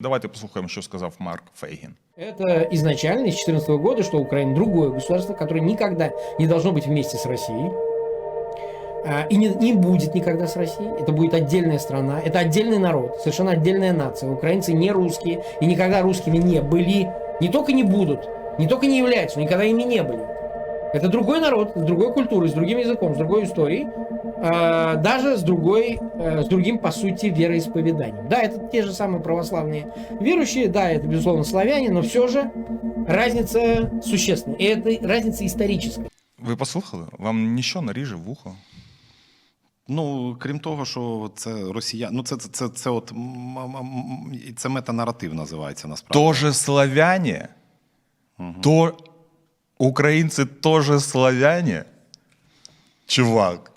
Давайте послухаємо, що сказав Марк Фейгін. Это изначально из 2014 года, что Украина другое государство, которое никогда не должно быть вместе с Россией. а, И не, не будет никогда с Россией. Это будет отдельная страна. Это отдельный народ, совершенно отдельная нация. Украинцы не русские и никогда русскими не были. Не только не будут, не только не являются, но никогда ими не были. Это другой народ, с другой культурой, с другим языком, с другой историей, даже с другой, э, с другим, по сути, вероисповеданием. Да, это те же самые православные верующие, да, это, безусловно, славяне, но все же разница существенная. И это разница историческая. Ви послухали? Вам нічого не ріже в вухо? Ну, крім того, що це росія... ну це, це, це, це от м- м- м- це метанаратив називається насправді. Тоже славяне? То українці тоже славяне? Чувак.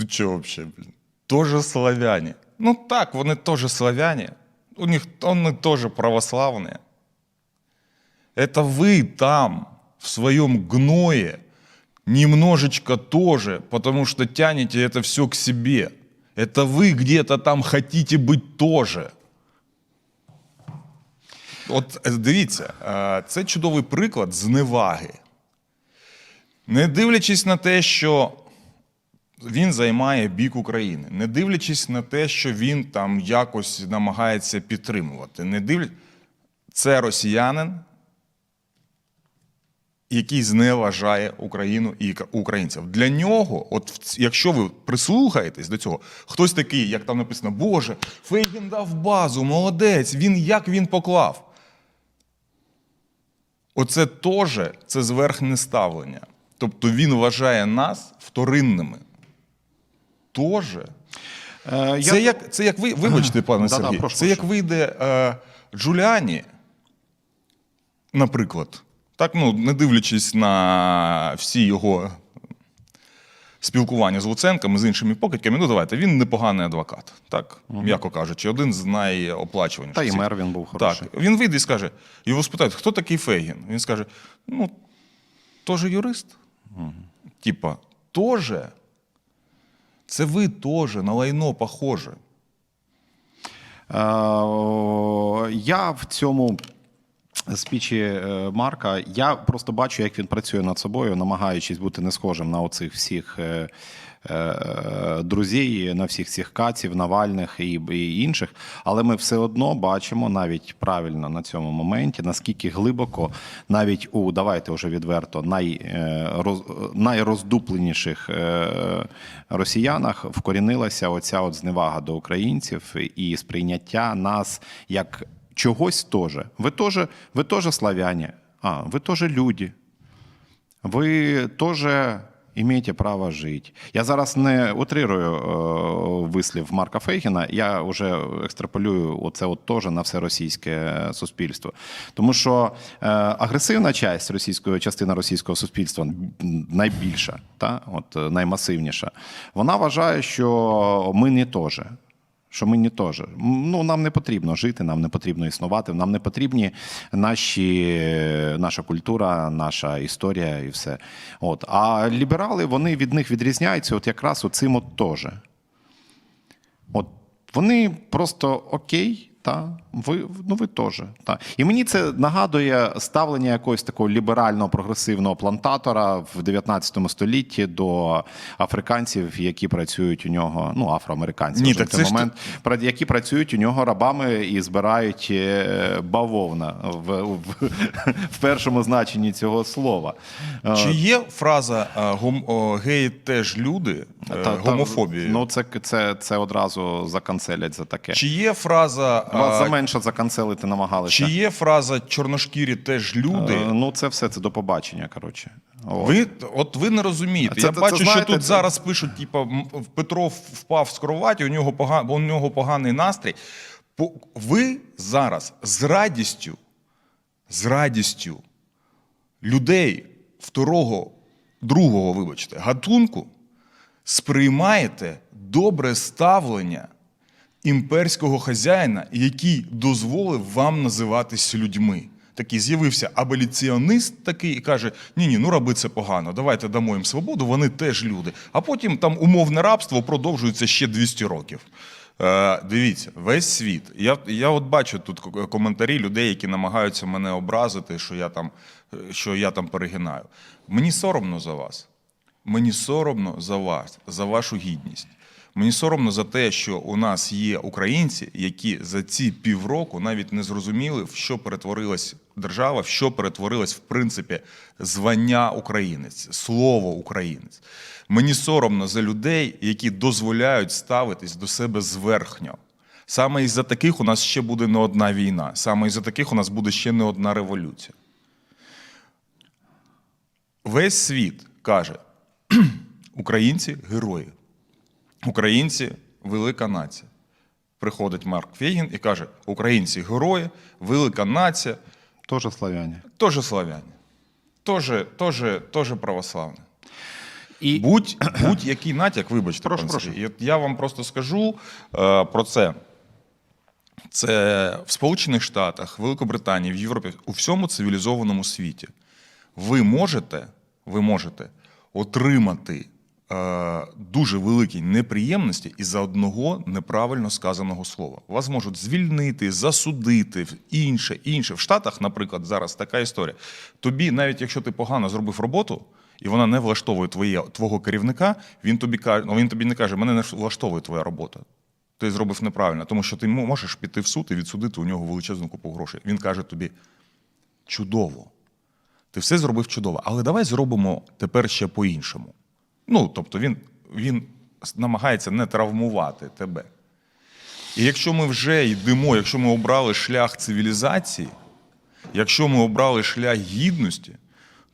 Ти чого вообще, блін? Тоже славяне. Ну так, вони теж славяне. У них вони теж православні. Это вы там, в своем гное, немножечко тоже, потому что тянете это все к себе. Это вы где-то там хотите быть тоже. От е, дивіться, е, це чудовий приклад зневаги. Не дивлячись на те, що він займає бік України, не дивлячись на те, що він там якось намагається підтримувати, не дивлячись, це росіянин, який зневажає Україну і українців. Для нього, от якщо ви прислухаєтесь до цього, хтось такий, як там написано, Боже, Фейгін дав базу, молодець, він як він поклав. Оце теж це зверхне ставлення. Тобто він вважає нас вторинними. Тоже. Е, Це як, це як ви, вибачте, пане Да-да, прошу, це як вийде е, Джуліані, наприклад, так, ну, не дивлячись на всі його спілкування з Луценком і з іншими покидьками, ну давайте, він непоганий адвокат, так, м'яко кажучи, один з найоплачуваніших. Та і мер він був хороший. Так, він вийде і скаже, його спитають, хто такий Фейгін? Він скаже: ну, теж юрист. Типа, тоже. Це ви теж на лайно похоже. Е, я в цьому спічі е, Марка, я просто бачу, як він працює над собою, намагаючись бути не схожим на оцих всіх е, е, на всіх цих каців, Навальних і, і інших. Але ми все одно бачимо навіть правильно на цьому моменті, наскільки глибоко, навіть у давайте вже відверто, най, е, роз, найроздупленіших росіянах вкорінилася оця от зневага до українців і сприйняття нас як чогось теж. Ви теж, ви теж славяне, а, ви теж люди. Ви теж маєте право жити. Я зараз не утрирую е, вислів Марка Фейгіна, я вже екстраполюю оце от теж на все російське суспільство. Тому що е, агресивна часть російської частина російського суспільства найбільша, та, от, наймасивніша, вона вважає, що ми не теж. Що ми не теж. Ну, нам не потрібно жити, нам не потрібно існувати, нам не потрібні наші, наша культура, наша історія і все. От. А ліберали вони від них відрізняються от якраз оцим от теж. От вони просто окей, та, ви, ну ви теж. Та. І мені це нагадує ставлення якогось такого ліберального прогресивного плантатора в 19 столітті до африканців, які працюють у нього, ну, афроамериканців Ні, вже так в цей це ж момент, пра- які працюють у нього рабами і збирають е, бавовна в, в, в першому значенні цього слова. Е, Чи є фраза е, гом, геї теж люди, та- та- гомофобії? Ну, це, це, це одразу заканцелять за таке. Чи є фраза, Вас е, заменше заканцелити намагалися. чи є фраза чорношкірі теж люди? Е, Ну, це все, це до побачення, коротше. От. Ви от ви не розумієте. Це- Я це- це бачу, знаєте, що тут це- зараз пишуть: типа м, Петров впав з кроваті, у нього пога, у нього поганий настрій. По- Ви зараз з радістю, з радістю людей второго, другого, вибачте, гатунку сприймаєте добре ставлення імперського хазяїна, який дозволив вам називатись людьми. Такий з'явився аболіціоніст такий і каже: ні, ні, ну раби це погано, давайте дамо їм свободу, вони теж люди. А потім там умовне рабство продовжується ще 200 років. Е, дивіться, весь світ. Я, я от бачу тут коментарі людей, які намагаються мене образити, що я там, що я там перегинаю. Мені соромно за вас. Мені соромно за вас, за вашу гідність. Мені соромно за те, що у нас є українці, які за ці півроку навіть не зрозуміли, в що перетворилась держава, в що перетворилась в принципі звання українець, слово українець. Мені соромно за людей, які дозволяють ставитись до себе зверхньо. Саме із-за таких у нас ще буде не одна війна, саме із-за таких у нас буде ще не одна революція. Весь світ каже: українці герої, українці велика нація. Приходить Марк Фейгін і каже: Українці герої, велика нація, Тоже славяне. теж славяні, теж, теж, теж православні. І Будь, будь-який натяк, вибачте, Прошу, пан прошу. Я вам просто скажу е, про це. Це в Сполучених Штатах, Великобританії, в Європі, у всьому цивілізованому світі. Ви можете, ви можете отримати дуже великі неприємності із-за одного неправильно сказаного слова. Вас можуть звільнити, засудити, інше, інше. В Штатах, наприклад, зараз така історія. Тобі, навіть якщо ти погано зробив роботу, і вона не влаштовує твоє, твого керівника, він тобі каже, ну, він тобі не каже, мене не влаштовує твоя робота. Ти зробив неправильно, тому що ти можеш піти в суд і відсудити у нього величезну купу грошей. Він каже тобі: чудово, ти все зробив чудово, але давай зробимо тепер ще по-іншому. Ну, тобто він, він намагається не травмувати тебе. І якщо ми вже йдемо, якщо ми обрали шлях цивілізації, якщо ми обрали шлях гідності,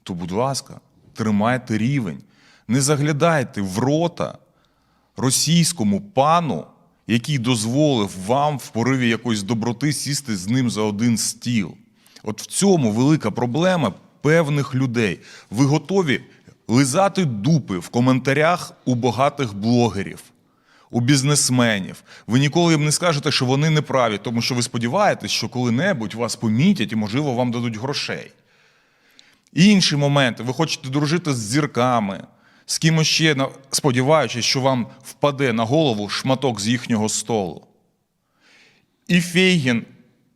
то, будь ласка, тримайте рівень. Не заглядайте в рота російському пану, який дозволив вам в пориві якоїсь доброти сісти з ним за один стіл. От в цьому велика проблема певних людей. Ви готові лизати дупи в коментарях у багатих блогерів, у бізнесменів. Ви ніколи їм не скажете, що вони не праві, тому що ви сподіваєтесь, що коли-небудь вас помітять і, можливо, вам дадуть грошей. Інші моменти, ви хочете дружити з зірками, з кимось ще, сподіваючись, що вам впаде на голову шматок з їхнього столу. І Фейгін,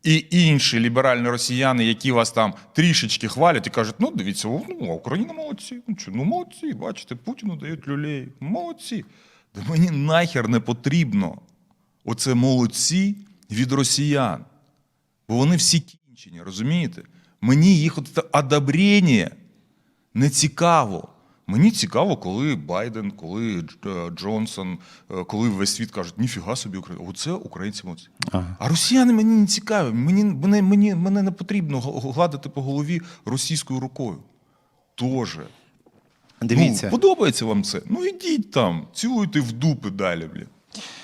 і інші ліберальні росіяни, які вас там трішечки хвалять і кажуть, ну дивіться, ну, Україна молодці. Ну, ну молодці, бачите, Путіну дають люлей. Молодці. Да мені нахер не потрібно. Оце молодці від росіян. Бо вони всі кінчені, розумієте? Мені їх одобрення не цікаво. Мені цікаво, коли Байден, коли е, Джонсон, е, коли весь світ кажуть, ніфіга собі Україна. Оце українці молодці. Ага. А росіяни мені не цікаві. Мені, мене, мені, мене не потрібно гладити по голові російською рукою. Тоже. дивіться. Ну, подобається вам це? Ну ідіть там, цілуйте в дупи далі, блін.